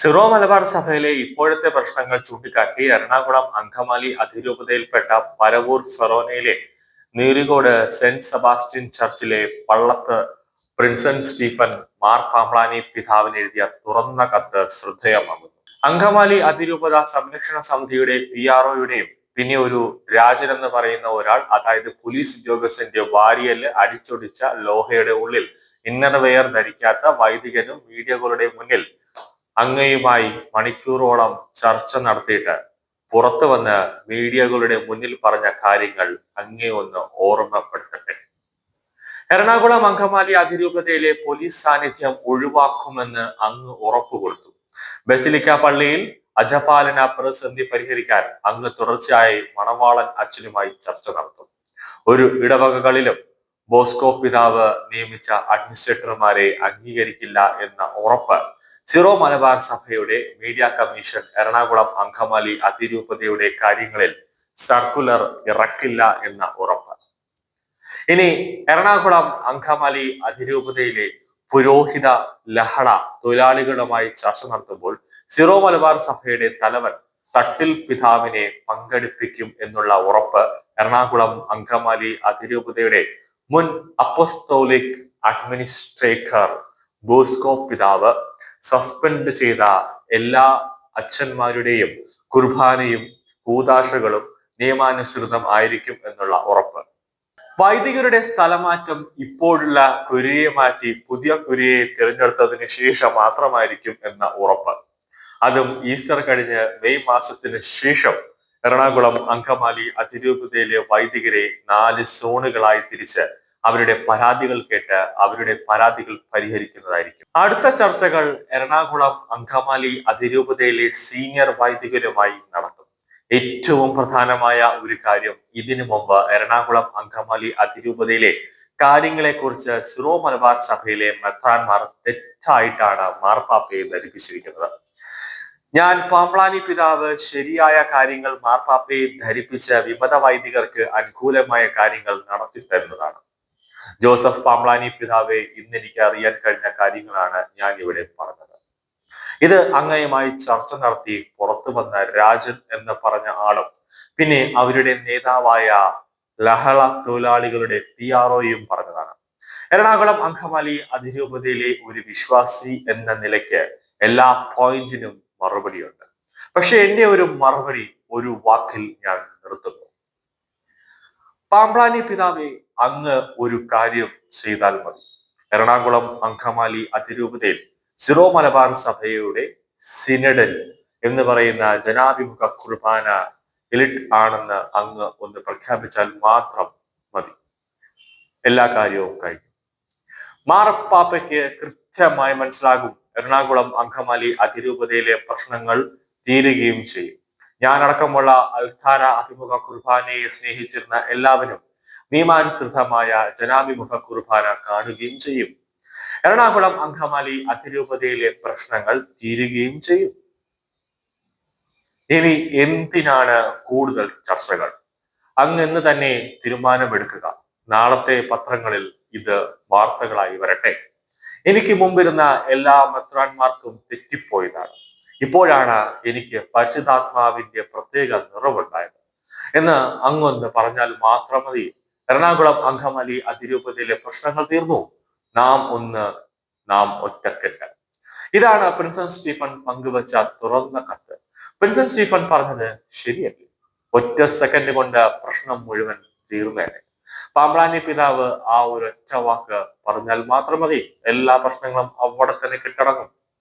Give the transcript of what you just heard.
Syro Malabar സഭയിലെ ഇപ്പോഴത്തെ പ്രശ്നങ്ങൾ ചൂണ്ടിക്കാട്ടി എറണാകുളം അങ്കമാലി അതിരൂപതയിൽപ്പെട്ട പരവൂർ ഫെറോനയിലെ നീറികോട് സെന്റ് സെബാസ്റ്റ്യൻ ചർച്ചിലെ പള്ളത്ത് പ്രിൻസൺ സ്റ്റീഫൻ മാർ പാമ്പ്ലാനി പിതാവിന് എഴുതിയ തുറന്ന കത്ത് ശ്രദ്ധേയമാകുന്നു. അങ്കമാലി അതിരൂപത സംരക്ഷണ സമിതിയുടെ പി ആർ ഒയുടെയും പിന്നെ ഒരു രാജൻ എന്ന് പറയുന്ന ഒരാൾ അതായത് പോലീസ് ഉദ്യോഗസ്ഥന്റെ വാരിയൽ അടിച്ചൊടിച്ച ലോഹയുടെ ഉള്ളിൽ ഇന്നർവെയർ ധരിക്കാത്ത വൈദികനും മീഡിയകളുടെ മുന്നിൽ അങ്ങയുമായി മണിക്കൂറോളം ചർച്ച നടത്തിയിട്ട് പുറത്തു വന്ന് മീഡിയകളുടെ മുന്നിൽ പറഞ്ഞ കാര്യങ്ങൾ അങ്ങേ ഒന്ന് ഓർമ്മപ്പെടുത്തട്ടെ. എറണാകുളം അങ്കമാലി അതിരൂപതയിലെ പോലീസ് സാന്നിധ്യം ഒഴിവാക്കുമെന്ന് അങ്ങ് ഉറപ്പുകൊടുത്തു ബസിലിക്ക പള്ളിയിൽ അജപാലന പ്രതിസന്ധി പരിഹരിക്കാൻ അങ്ങ് തുടർച്ചയായി മണവാളൻ അച്ഛനുമായി ചർച്ച നടത്തും. ഒരു ഇടവകകളിലും ബോസ്കോ പിതാവ് നിയമിച്ച അഡ്മിനിസ്ട്രേറ്റർമാരെ അംഗീകരിക്കില്ല എന്ന ഉറപ്പ് സിറോ മലബാർ സഭയുടെ മീഡിയ കമ്മീഷൻ എറണാകുളം അങ്കമാലി അതിരൂപതയുടെ കാര്യങ്ങളിൽ സർക്കുലർ ഇറക്കില്ല എന്ന ഉറപ്പ്. ഇനി എറണാകുളം അങ്കമാലി അതിരൂപതയിലെ പുരോഹിത ലഹള തൊഴിലാളികളുമായി ചർച്ച നടത്തുമ്പോൾ സിറോ മലബാർ സഭയുടെ തലവൻ തട്ടിൽ പിതാവിനെ പങ്കെടുപ്പിക്കും എന്നുള്ള ഉറപ്പ് എറണാകുളം അങ്കമാലി അതിരൂപതയുടെ മുൻ അപ്പോസ്തോലിക് അഡ്മിനിസ്ട്രേറ്റർ ബോസ്കോ പിതാവ് സസ്പെൻഡ് ചെയ്ത എല്ലാ അച്ഛന്മാരുടെയും കുർബാനയും കൂതാശകളും നിയമാനുസൃതം ആയിരിക്കും എന്നുള്ള ഉറപ്പ്. വൈദികരുടെ സ്ഥലമാറ്റം ഇപ്പോഴുള്ള കുരിയെ മാറ്റി പുതിയ കുരിയെ തിരഞ്ഞെടുത്തതിന് ശേഷം മാത്രമായിരിക്കും എന്ന ഉറപ്പ്. അതും ഈസ്റ്റർ കഴിഞ്ഞ് മെയ് മാസത്തിന് ശേഷം എറണാകുളം അങ്കമാലി അതിരൂപതയിലെ വൈദികരെ നാല് സോണുകളായി തിരിച്ച് അവരുടെ പരാതികൾ കേട്ട് അവരുടെ പരാതികൾ പരിഹരിക്കുന്നതായിരിക്കും. അടുത്ത ചർച്ചകൾ എറണാകുളം അങ്കമാലി അതിരൂപതയിലെ സീനിയർ വൈദികരുമായി നടത്തും. ഏറ്റവും പ്രധാനമായ ഒരു കാര്യം ഇതിനു മുമ്പ് എറണാകുളം അങ്കമാലി അതിരൂപതയിലെ കാര്യങ്ങളെക്കുറിച്ച് സിറോ മലബാർ സഭയിലെ മെത്രാൻമാർ തെറ്റായിട്ടാണ് മാർപ്പാപ്പയെ ധരിപ്പിച്ചിരിക്കുന്നത്. ഞാൻ പാമ്പ്ലാനി പിതാവ് ശരിയായ കാര്യങ്ങൾ മാർപ്പാപ്പയെ ധരിപ്പിച്ച് വിമത വൈദികർക്ക് അനുകൂലമായ കാര്യങ്ങൾ നടത്തി തരുന്നതാണ് ജോസഫ് പാംലാനി പിതാവെ ഇന്ന് എനിക്ക് അറിയാൻ കഴിഞ്ഞ കാര്യങ്ങളാണ് ഞാൻ ഇവിടെ പറഞ്ഞത്. ഇത് അങ്ങയുമായി ചർച്ച നടത്തി പുറത്തു വന്ന രാജൻ എന്ന് പറഞ്ഞ ആളും പിന്നെ അവരുടെ നേതാവായ ലഹള തൊഴിലാളികളുടെ പി ആർ ഒയും പറഞ്ഞതാണ്. എറണാകുളം അങ്കമാലി അതിരൂപതയിലെ ഒരു വിശ്വാസി എന്ന നിലയ്ക്ക് എല്ലാ പോയിന്റിനും മറുപടിയുണ്ട്. പക്ഷെ എന്റെ ഒരു മറുപടി ഒരു വാക്കിൽ ഞാൻ നിർത്തുന്നു. പാമ്പ്ലാനി പിതാവെ അങ്ങ് ഒരു കാര്യം ചെയ്താൽ മതി. എറണാകുളം അങ്കമാലി അതിരൂപതയിൽ സിറോ മലബാർ സഭയുടെ സിനഡൽ എന്ന് പറയുന്ന ജനാഭിമുഖ കുർബാന എലിറ്റ് ആണെന്ന് അങ്ങ് ഒന്ന് പ്രഖ്യാപിച്ചാൽ മാത്രം മതി. എല്ലാ കാര്യവും കഴിഞ്ഞു. മാറപ്പാപ്പയ്ക്ക് കൃത്യമായി മനസ്സിലാകും എറണാകുളം അങ്കമാലി അതിരൂപതയിലെ പ്രശ്നങ്ങൾ തീരുകയും ചെയ്യും. ഞാനടക്കമുള്ള അൽഖാന അഭിമുഖ കുർബാനയെ സ്നേഹിച്ചിരുന്ന എല്ലാവരും നിയമാനുസൃതമായ ജനാഭിമുഖ കുർബാന കാണുകയും ചെയ്യും. എറണാകുളം അങ്കമാലി അതിരൂപതയിലെ പ്രശ്നങ്ങൾ തീരുകയും ചെയ്യും. ഇനി എന്തിനാണ് കൂടുതൽ ചർച്ചകൾ? അങ്ങെന്ന് തന്നെ തീരുമാനമെടുക്കുക. നാളത്തെ പത്രങ്ങളിൽ ഇത് വാർത്തകളായി വരട്ടെ. എനിക്ക് മുമ്പിരുന്ന എല്ലാ മെത്രാന്മാർക്കും തെറ്റിപ്പോയതാണ്. ഇപ്പോഴാണ് എനിക്ക് പരിശുദ്ധാത്മാവിന്റെ പ്രത്യേക നിറവുണ്ടായത്. എന്ന് അങ്ങൊന്ന് പറഞ്ഞാൽ മാത്രം മതി. എറണാകുളം അങ്കമലി അതിരൂപതയിലെ പ്രശ്നങ്ങൾ തീർന്നു. നാം ഒന്ന് നാം ഒറ്റക്കെട്ട്. ഇതാണ് പ്രിൻസൺ സ്റ്റീഫൻ പങ്കുവച്ച തുറന്ന കത്ത്. പ്രിൻസൺ സ്റ്റീഫൻ പറഞ്ഞത് ശരിയല്ലേ? ഒറ്റ സെക്കൻഡ് കൊണ്ട് പ്രശ്നം മുഴുവൻ തീർന്നേനെ. പാമ്പ്രാനി പിതാവ് ആ ഒരു ഒറ്റ വാക്ക് പറഞ്ഞാൽ മാത്രം മതി. എല്ലാ പ്രശ്നങ്ങളും അവിടെ തന്നെ കിട്ടടങ്ങും.